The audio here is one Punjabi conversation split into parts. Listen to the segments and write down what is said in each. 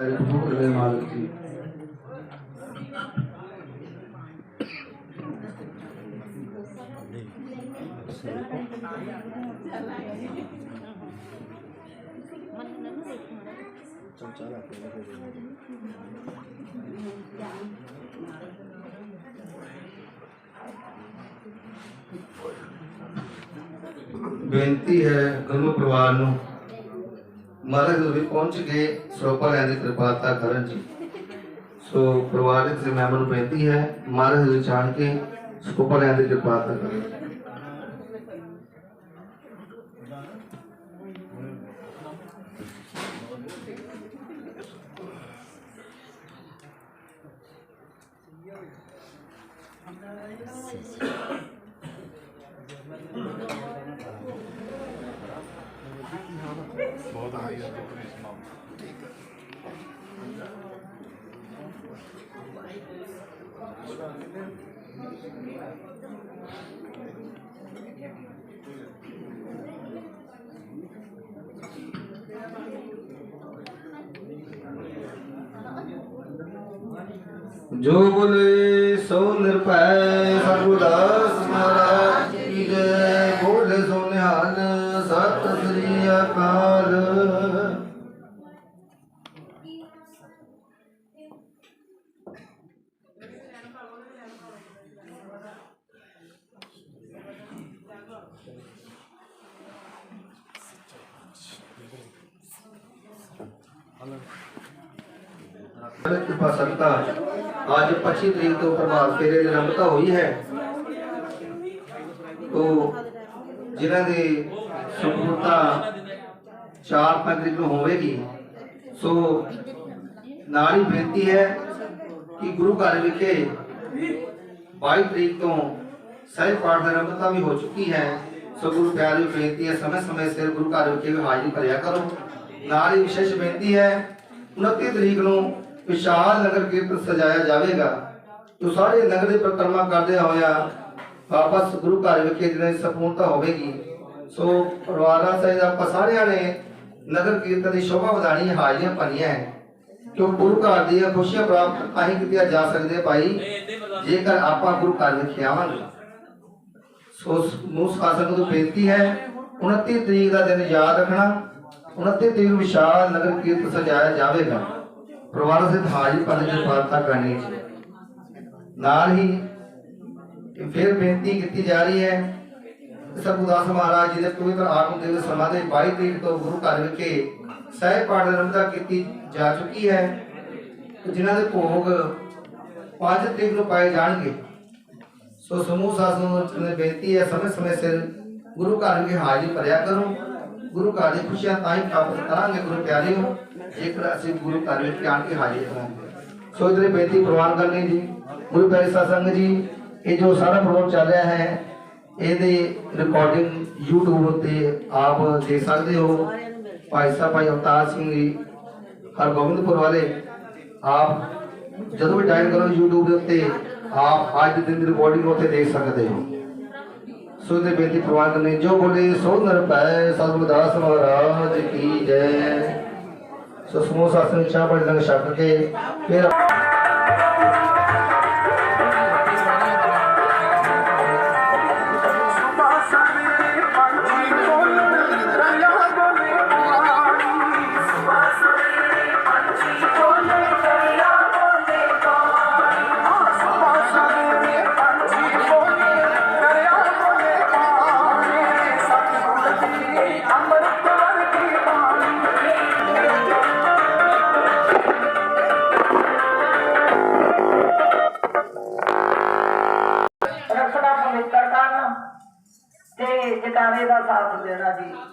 ਭੂਖ ਦੇ ਮਾਲਕ ਜੀ ਬੇਨਤੀ ਹੈ ਨੂੰ ਮਹਾਰਾਜ ਪਹੁੰਚ ਕੇ ਸਰੋਪਾ ਲੈਣ ਦੀ ਕਿਰਪਾਲਤਾ ਕਰਨ ਜੀ। ਸੋ ਪਰਿਵਾਰ ਦੇ ਮੈਂਬਰ ਨੂੰ ਬੇਨਤੀ ਹੈ, ਮਹਾਰਾਜ ਨੂੰ ਜਾਣ ਕੇ ਸਰੋਪਾ ਲੈਣ ਦੀ ਕਿਰਪਾਲਤਾ ਕਰਨ ਬਹੁਤ ਜੋ ਬੋਲੇ ਸੋ ਨਿਰਭੈ ਸਰਬਦਾਸ ਮਹਾਰਾਜ ਕੀ ਜੈ ਬੋਲੇ ਸੋ ਨਿਹਾਲ ਸਤਿ ਸ੍ਰੀ ਅਕਾਲ ਕਿਰਪਾ ਸੰਤਾ ਅੱਜ 25 ਤਰੀਕ ਤੋਂ ਪ੍ਰਭਾਵ ਫੇਰੇ ਆਰੰਭਤਾ ਹੋਈ ਹੈ। ਤੋ ਜਿਨ੍ਹਾਂ ਦੀ ਸੁਪੁਰਤਾ 4-5 ਤਰੀਕ ਨੂੰ ਹੋਵੇਗੀ, ਸੋ ਨਾਲ ਹੀ ਬੇਨਤੀ ਹੈ ਕਿ ਗੁਰੂ ਘਰ ਵਿਖੇ 22 ਤਰੀਕ ਤੋਂ ਸਹਿਜ ਪਾਠ ਦੀ ਆਰੰਭਤਾ ਵੀ ਹੋ ਚੁੱਕੀ ਹੈ। ਸੋ ਗੁਰੂ ਪਿਆਰੀ ਬੇਨਤੀ ਹੈ, ਸਮੇਂ ਸਮੇਂ ਸਿਰ ਗੁਰੂ ਘਰ ਵਿਖੇ ਹਾਜ਼ਰੀ ਭਰਿਆ ਕਰੋ। ਨਾਲ ਹੀ ਵਿਸ਼ੇਸ਼ ਬੇਨਤੀ ਹੈ 29 ਤਰੀਕ ਨੂੰ ਵਿਸ਼ਾਲ ਨਗਰ ਕੀਰਤਨ ਸਜਾਇਆ ਜਾਵੇਗਾ। ਜੋ ਸਾਰੇ ਨਗਰ ਦੀ ਪਰਿਕਰਮਾ ਕਰਦੇ ਹੋਇਆ ਵਾਪਸ ਗੁਰੂ ਘਰ ਵਿਖੇ ਜਿਹਨਾਂ ਦੀ ਹੋਵੇਗੀ। ਸੋ ਪਰਿਵਾਰਾਂ ਸਹਿਤ ਆਪਾਂ ਸਾਰਿਆਂ ਨੇ ਨਗਰ ਕੀਰਤਨ ਦੀ ਸ਼ੋਭਾ ਵਧਾਣੀ ਹਾਜ਼ਰੀਆਂ ਭਰੀਆਂ ਹੈ। ਕਿਉਂ ਗੁਰੂ ਘਰ ਦੀਆਂ ਖੁਸ਼ੀਆਂ ਪ੍ਰਾਪਤ ਤਾਂ ਕੀਤੀਆਂ ਜਾ ਸਕਦੇ ਭਾਈ, ਜੇਕਰ ਆਪਾਂ ਗੁਰੂ ਘਰ ਵਿਖੇ ਆਵਾਂਗੇ। ਸੋ ਨੂੰ ਸਾਸਨ ਨੂੰ ਬੇਨਤੀ ਹੈ 29 ਤਰੀਕ ਦਾ ਦਿਨ ਯਾਦ ਰੱਖਣਾ। 29 ਤਰੀਕ ਵਿਸ਼ਾਲ ਨਗਰ ਕੀਰਤਨ ਸਜਾਇਆ ਜਾਵੇਗਾ। ਪਰਿਵਾਰ ਦੇ ਹਾਜ਼ਰ ਪਦ ਦੀ ਪ੍ਰਾਰਥਨਾ ਕਰਨੀ ਨਾਲ ਹੀ ਫਿਰ ਬੇਨਤੀ ਕੀਤੀ ਜਾ ਰਹੀ ਹੈ ਕਿ ਮਹਾਰਾਜ ਜੀ ਦੇ ਪਵਿੱਤਰ ਆਗਮਨ ਦੇ 22 ਤਰੀਕ ਤੋਂ ਗੁਰੂ ਘਰ ਵਿਖੇ ਸਹਿ ਪਾਠ ਦੀ ਆਰੰਭਤਾ ਕੀਤੀ ਜਾ ਚੁੱਕੀ ਹੈ ਜਿਨ੍ਹਾਂ ਦੇ ਭੋਗ 5 ਤਰੀਕ ਨੂੰ ਪਾਏ ਜਾਣਗੇ। ਸੋ ਸਮੂਹ ਸਾਧ ਨੂੰ ਬੇਨਤੀ ਹੈ ਸਮੇਂ ਸਮੇਂ ਸਿਰ ਗੁਰੂ ਘਰ ਵਿਖੇ ਹਾਜ਼ਰੀ ਭਰਿਆ ਕਰੋ। ਗੁਰੂ ਘਰ ਦੀ ਖੁਸ਼ੀਆਂ ਤਾਂ ਹੀ ਪ੍ਰਾਪਤ ਕਰਾਂਗੇ, ਗੁਰੂ ਪਿਆਰਿਓ ਜੇਕਰ ਅਸੀਂ ਗੁਰੂ ਘਰ ਵਿੱਚ ਆਣ ਕੇ ਹਾਜ਼ਰ ਕਰਾਂਗੇ ਸੋ ਇਧਰੇ ਬੇਨਤੀ ਪ੍ਰਵਾਨ ਕਰਨੀ ਜੀ। ਗੁਰੂ ਪਿਆਰੇ ਸਾਧ ਜੀ, ਇਹ ਜੋ ਸਾਰਾ ਪ੍ਰੋਗਰਾਮ ਚੱਲ ਰਿਹਾ ਹੈ, ਇਹਦੇ ਰਿਕਾਰਡਿੰਗ YouTube ਉੱਤੇ ਆਪ ਦੇਖ ਸਕਦੇ ਹੋ। ਭਾਈ ਸਾਹਿਬ, ਭਾਈ ਅਵਤਾਰ ਸਿੰਘ ਜੀ, ਹਰਗੋਬਿੰਦਪੁਰ ਵਾਲੇ, ਆਪ ਜਦੋਂ ਵੀ ਟਾਈਮ ਕਰੋ YouTube ਦੇ ਉੱਤੇ, ਆਪ ਅੱਜ ਦੇ ਦਿਨ ਦੀ ਰਿਕਾਰਡਿੰਗ ਉੱਥੇ ਦੇਖ ਸਕਦੇ ਹੋ। ਸੋ ਦੇ ਪ੍ਰਵਾਨ ਕਰਨੀ ਜੋ ਬੋਲੇ, ਸੋ ਨਿਰਭੈ ਸਤਿਗੁਰਦਾਸ ਮਹਾਰਾਜ ਕੀ ਜੈ। ਸੋ ਸਮੂਹ ਸਾਸਨ ਸ਼ਾਹ ਬੜ ਲੰਗ ਛਕ ਕੇ, ਫਿਰ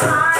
time.